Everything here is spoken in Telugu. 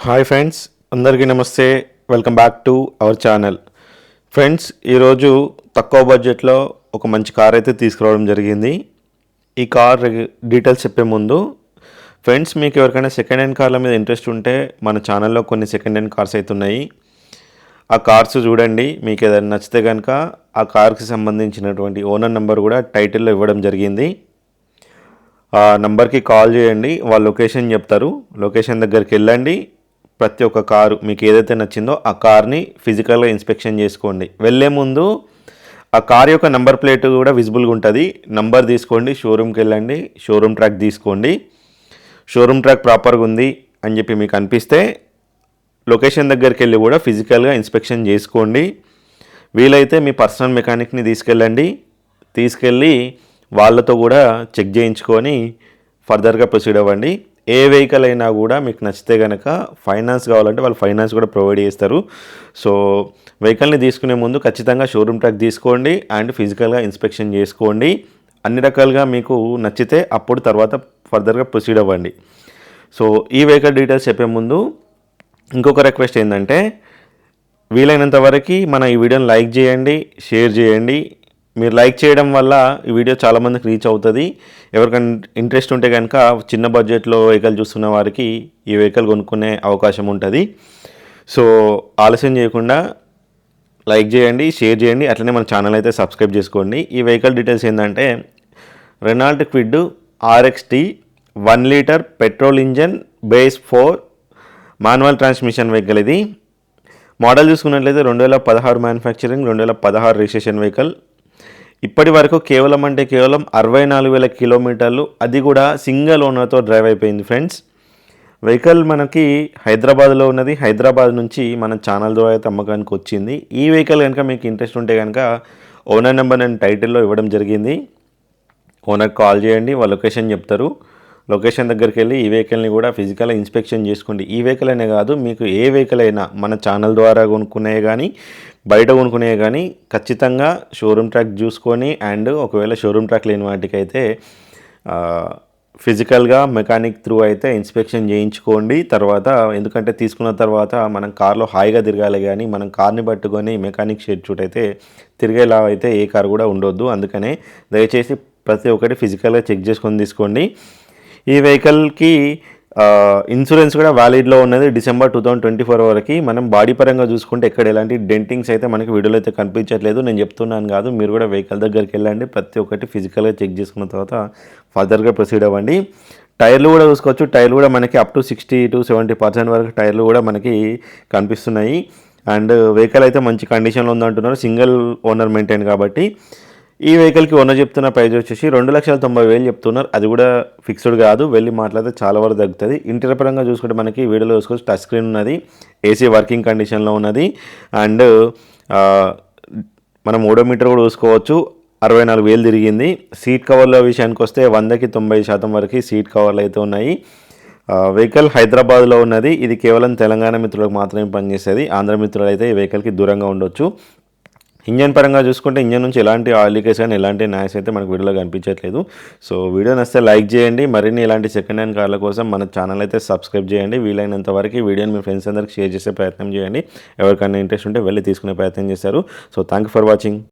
హాయ్ ఫ్రెండ్స్ అందరికీ నమస్తే. Welcome back to our channel. Friends ఈరోజు తక్కువ బడ్జెట్లో ఒక మంచి కార్ అయితే తీసుకురావడం జరిగింది. ఈ కార్ డీటెయిల్స్ చెప్పే ముందు ఫ్రెండ్స్ మీకు ఎవరికైనా సెకండ్ హ్యాండ్ కార్ల మీద ఇంట్రెస్ట్ ఉంటే మన ఛానల్లో కొన్ని సెకండ్ హ్యాండ్ కార్స్ అయితే ఉన్నాయి. ఆ కార్స్ చూడండి మీకు ఏదైనా నచ్చితే కనుక ఆ కార్కి సంబంధించినటువంటి ఓనర్ నెంబర్ కూడా టైటిల్లో ఇవ్వడం జరిగింది. ఆ నంబర్కి కాల్ చేయండి వాళ్ళ లొకేషన్ చెప్తారు. లొకేషన్ దగ్గరికి వెళ్ళండి ప్రతి ఒక్క కారు మీకు ఏదైతే నచ్చిందో ఆ కార్ని ఫిజికల్గా ఇన్స్పెక్షన్ చేసుకోండి. వెళ్ళే ముందు ఆ కార్ యొక్క నెంబర్ ప్లేట్ కూడా విజిబుల్గా ఉంటుంది. నంబర్ తీసుకోండి షోరూమ్కి వెళ్ళండి షోరూమ్ ట్రాక్ తీసుకోండి. షోరూమ్ ట్రాక్ ప్రాపర్గా ఉంది అని చెప్పి మీకు అనిపిస్తే లొకేషన్ దగ్గరికి వెళ్ళి కూడా ఫిజికల్గా ఇన్స్పెక్షన్ చేసుకోండి. వీలైతే మీ పర్సనల్ మెకానిక్ని తీసుకెళ్ళండి. తీసుకెళ్ళి వాళ్ళతో కూడా చెక్ చేయించుకొని ఫర్దర్గా ప్రొసీడ్ అవ్వండి. ఏ వెహికల్ అయినా కూడా మీకు నచ్చితే కనుక ఫైనాన్స్ కావాలంటే వాళ్ళు ఫైనాన్స్ కూడా ప్రొవైడ్ చేస్తారు. సో వెహికల్ని తీసుకునే ముందు ఖచ్చితంగా షోరూమ్ ట్రాక్ తీసుకోండి అండ్ ఫిజికల్గా ఇన్స్పెక్షన్ చేసుకోండి. అన్ని రకాలుగా మీకు నచ్చితే అప్పుడు తర్వాత ఫర్దర్గా ప్రొసీడ్ అవ్వండి. సో ఈ వెహికల్ డీటెయిల్స్ చెప్పే ముందు ఇంకొక రిక్వెస్ట్ ఏంటంటే వీలైనంత వరకు మన ఈ వీడియోని లైక్ చేయండి షేర్ చేయండి. మీరు లైక్ చేయడం వల్ల ఈ వీడియో చాలామందికి రీచ్ అవుతుంది. ఎవరికైనా ఇంట్రెస్ట్ ఉంటే కనుక చిన్న బడ్జెట్లో వెహికల్ చూస్తున్న వారికి ఈ వెహికల్ కొనుక్కునే అవకాశం ఉంటుంది. సో ఆలస్యం చేయకుండా లైక్ చేయండి షేర్ చేయండి అట్లనే మన ఛానల్ అయితే సబ్స్క్రైబ్ చేసుకోండి. ఈ వెహికల్ డీటెయిల్స్ ఏంటంటే Renault Kwid RXT one litre petrol engine base four manual transmission vehicle ఇది. మోడల్ చూసుకున్నట్లయితే రెండు వేల పదహారు మ్యానుఫ్యాక్చరింగ్ రెండు వేల పదహారు రిజిస్ట్రేషన్ వెహికల్. ఇప్పటి వరకు కేవలం అంటే కేవలం అరవై నాలుగు వేల కిలోమీటర్లు అది కూడా సింగిల్ ఓనర్తో డ్రైవ్ అయిపోయింది ఫ్రెండ్స్. వెహికల్ మనకి హైదరాబాద్లో ఉన్నది. హైదరాబాద్ నుంచి మన ఛానల్ ద్వారా అయితే అమ్మకానికి వచ్చింది. ఈ వెహికల్ కనుక మీకు ఇంట్రెస్ట్ ఉంటే కనుక ఓనర్ నెంబర్ నేను టైటిల్లో ఇవ్వడం జరిగింది. ఓనర్ కాల్ చేయండి. వాళ్ళ లొకేషన్ చెప్తారు. లొకేషన్ దగ్గరికి వెళ్ళి ఈ వెహికల్ని కూడా ఫిజికల్గా ఇన్స్పెక్షన్ చేసుకోండి. ఈ వెహికల్ అనే కాదు మీకు ఏ వెహికల్ అయినా మన ఛానల్ ద్వారా కొనుక్కునే కానీ బయట కొనుక్కునే కానీ ఖచ్చితంగా షోరూమ్ ట్రాక్ చూసుకొని అండ్ ఒకవేళ షోరూమ్ ట్రాక్ లేని వాటికైతే ఫిజికల్గా మెకానిక్ త్రూ అయితే ఇన్స్పెక్షన్ చేయించుకోండి. తర్వాత ఎందుకంటే తీసుకున్న తర్వాత మనం కార్లో హాయిగా తిరగాలి కానీ మనం కార్ని పట్టుకొని మెకానిక్ షెడ్ చూట్ అయితే తిరిగేలా అయితే ఏ కార్ కూడా ఉండొద్దు. అందుకనే దయచేసి ప్రతి ఒక్కటి ఫిజికల్గా చెక్ చేసుకొని తీసుకోండి. ఈ వెహికల్కి ఇన్సూరెన్స్ కూడా వ్యాలిడ్లో ఉన్నది. December two thousand twenty four వరకు మనం బాడీ పరంగా చూసుకుంటే ఎక్కడ ఎలాంటి డెంటింగ్స్ అయితే మనకి వీడియోలో అయితే కనిపించట్లేదు. నేను చెప్తున్నాను కాదు మీరు కూడా వెహికల్ దగ్గరికి వెళ్ళండి. ప్రతి ఒక్కటి ఫిజికల్గా చెక్ చేసుకున్న తర్వాత ఫర్దర్గా ప్రొసీడ్ అవ్వండి. టైర్లు కూడా చూసుకోవచ్చు. టైర్లు కూడా మనకి up to sixty to seventy percent వరకు టైర్లు కూడా మనకి కనిపిస్తున్నాయి. అండ్ వెహికల్ అయితే మంచి కండిషన్లో ఉందంటున్నారు. సింగిల్ ఓనర్ మెయింటైన్ కాబట్టి ఈ వెహికల్కి ఓనర్ చెప్తున్న ప్రైజ్ వచ్చేసి రెండు లక్షల తొంభై వేలు చెప్తున్నారు. అది కూడా ఫిక్స్డ్ కాదు. వెళ్ళి మాట్లాడితే చాలా వరకు తగ్గుతుంది. ఇంటర్ పరంగా చూసుకుంటే మనకి వీడియోలో చూసుకోవచ్చు టచ్ స్క్రీన్ ఉన్నది. ఏసీ వర్కింగ్ కండిషన్లో ఉన్నది. అండ్ మనం ఓడోమీటర్ కూడా చూసుకోవచ్చు. అరవై నాలుగు వేలు తిరిగింది. సీట్ కవర్ల విషయానికి వస్తే వందకి తొంభై శాతం వరకు సీట్ కవర్లు అయితే ఉన్నాయి. వెహికల్ హైదరాబాద్లో ఉన్నది. ఇది కేవలం తెలంగాణ మిత్రులకు మాత్రమే పనిచేస్తుంది. ఆంధ్ర మిత్రులు అయితే ఈ వెహికల్కి దూరంగా ఉండొచ్చు. ఇంజన్ పరంగా చూసుకుంటే ఇంజన్ నుంచి ఎలాంటి ఆయిల్ లీకేజ్ కానీ ఎలాంటి నాయస్ అయితే మనకు వీడియోలో కనిపించట్లేదు. సో వీడియో నచ్చితే లైక్ చేయండి. మరిన్ని ఇలాంటి సెకండ్ హ్యాండ్ కార్ల కోసం మన ఛానల్ అయితే సబ్స్క్రైబ్ చేయండి. వీలైనంత వరకు వీడియోని మీ ఫ్రెండ్స్ అందరికి షేర్ చేసే ప్రయత్నం చేయండి. ఎవరికైనా ఇంట్రెస్ట్ ఉంటే వెళ్ళి తీసుకునే ప్రయత్నం చేస్తారు. So thank for watching